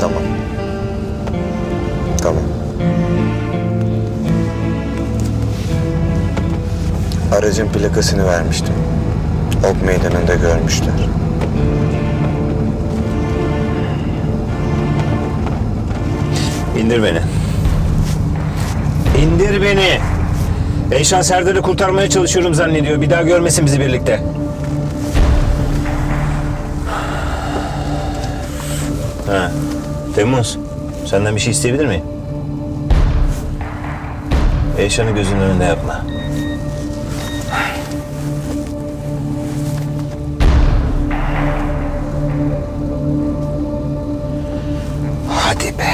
Tamam. Tamam. Aracın plakasını vermiştim. Ok meydanında görmüşler. İndir beni. İndir beni. Eyşan Serdar'ı kurtarmaya çalışıyorum zannediyor. Bir daha görmesin bizi birlikte. Ha. Temmuz. Senden bir şey isteyebilir miyim? Eyşan'ı gözünün önünde yapma. Hadi be.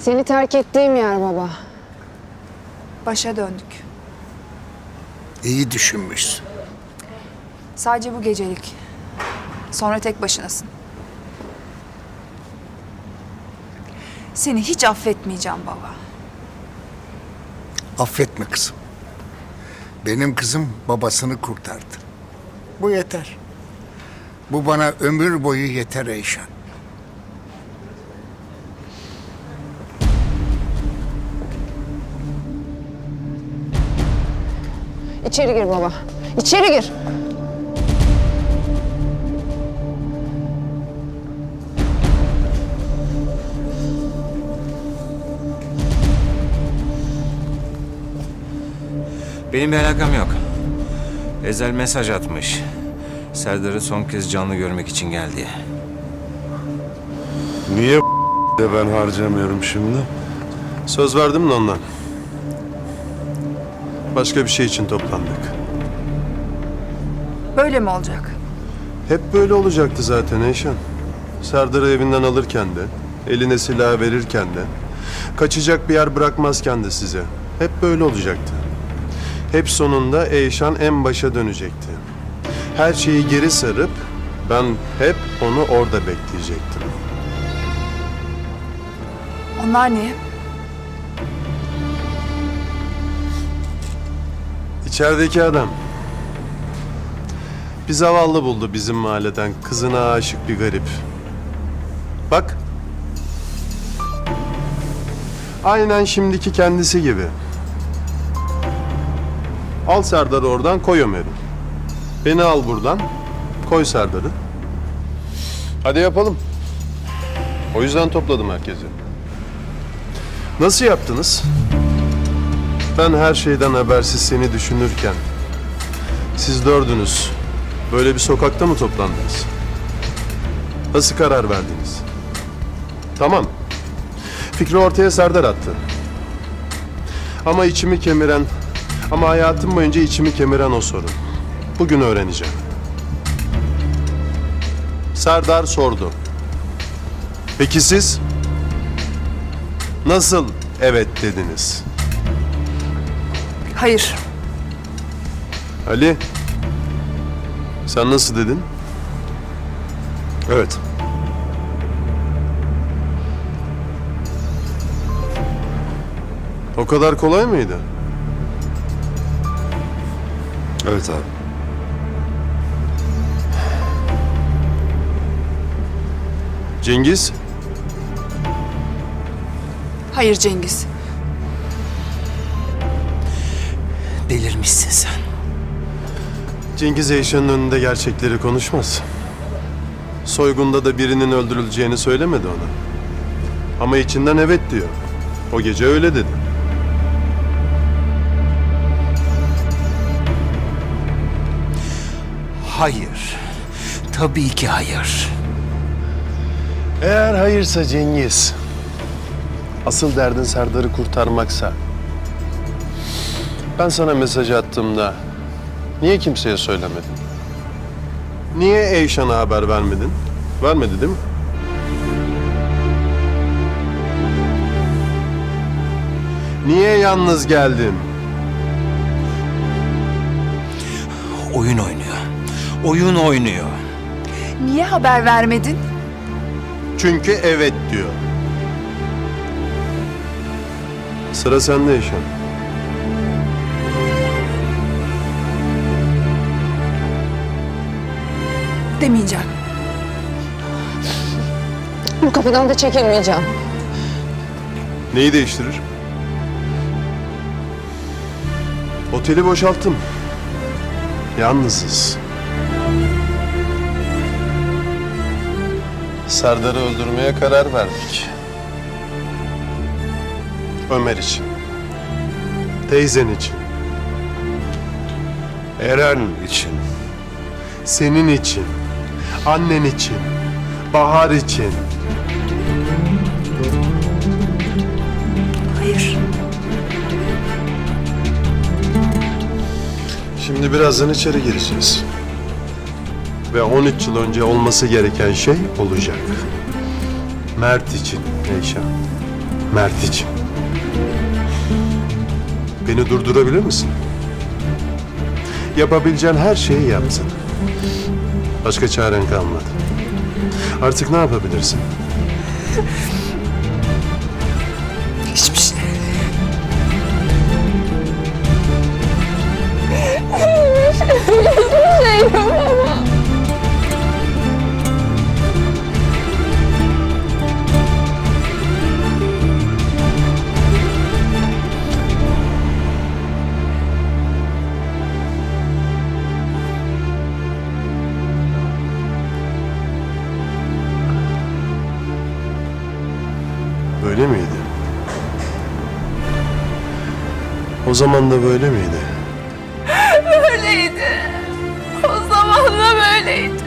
Seni terk ettiğim yer baba. Başa döndük. İyi düşünmüşsün. Sadece bu gecelik. Sonra tek başınasın. Seni hiç affetmeyeceğim baba. Affetme kızım. Benim kızım babasını kurtardı. Bu yeter. Bu bana ömür boyu yeter Eyşan. İçeri gir baba. İçeri gir. Benim bir alakam yok. Ezel mesaj atmış. Serdar'ı son kez canlı görmek için geldi diye. Niye de ben harcamıyorum şimdi? Söz verdim de ondan. Başka bir şey için toplandık. Böyle mi olacak? Hep böyle olacaktı zaten Eyşan. Serdar'ı evinden alırken de, eline silah verirken de, kaçacak bir yer bırakmazken de size. Hep böyle olacaktı. Hep sonunda Eyşan en başa dönecekti. Her şeyi geri sarıp ben hep onu orada bekleyecektim. Onlar niye? İçerideki adam. Bir zavallı buldu bizim mahalleden kızına aşık bir garip. Bak. Aynen şimdiki kendisi gibi. Al Serdar'ı oradan koy Ömer'i. Beni al buradan koy Serdar'ı. Hadi yapalım. O yüzden topladım herkesi. Nasıl yaptınız? Ben her şeyden habersiz seni düşünürken siz dördünüz böyle bir sokakta mı toplandınız? Nasıl karar verdiniz? Tamam. Fikri ortaya Serdar attı. Ama içimi kemiren, ama hayatım boyunca içimi kemiren o soru. Bugün öğreneceğim. Serdar sordu. Peki siz? Nasıl evet dediniz? Hayır. Ali, sen nasıl dedin? Evet. O kadar kolay mıydı? Evet abi. Cengiz, Hayır Cengiz. Delirmişsin sen. Cengiz Eyşan'ın önünde gerçekleri konuşmaz. Soygunda da birinin öldürüleceğini söylemedi ona. Ama içinden evet diyor. O gece öyle dedi. Hayır. Tabii ki hayır. Eğer hayırsa Cengiz, asıl derdin Serdar'ı kurtarmaksa, ben sana mesaj attığımda niye kimseye söylemedin? Niye Eyşan'a haber vermedin? Vermedi değil mi? Niye yalnız geldin? Oyun oynuyor. Oyun oynuyor. Niye haber vermedin? Çünkü evet diyor. Sıra sende Eşan. Demeyeceğim. Bu kapıdan da çekilmeyeceğim. Neyi değiştirir? Oteli boşalttım. Yalnızız. Serdar'ı öldürmeye karar verdik. Ömer için. Teyzen için. Eren için. Senin için. Annen için. Bahar için. Hayır. Şimdi birazdan içeri gireceğiz. Ve 13 yıl önce olması gereken şey olacak. Mert için Eyşan. Mert için. Beni durdurabilir misin? Yapabileceğin her şeyi yaptın. Başka çaren kalmadı. Artık ne yapabilirsin? Böyle miydi? O zaman da böyle miydi? Böyleydi. O zaman da böyleydi.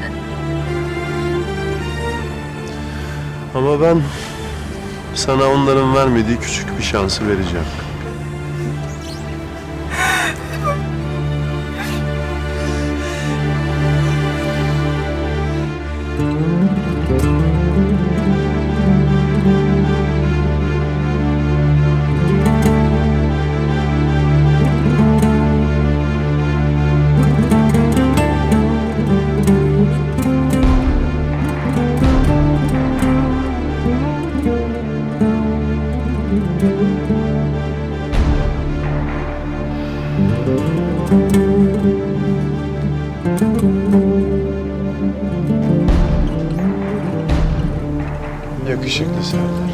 Ama ben sana onların vermediği küçük bir şansı vereceğim. Yakışıklı Serdar.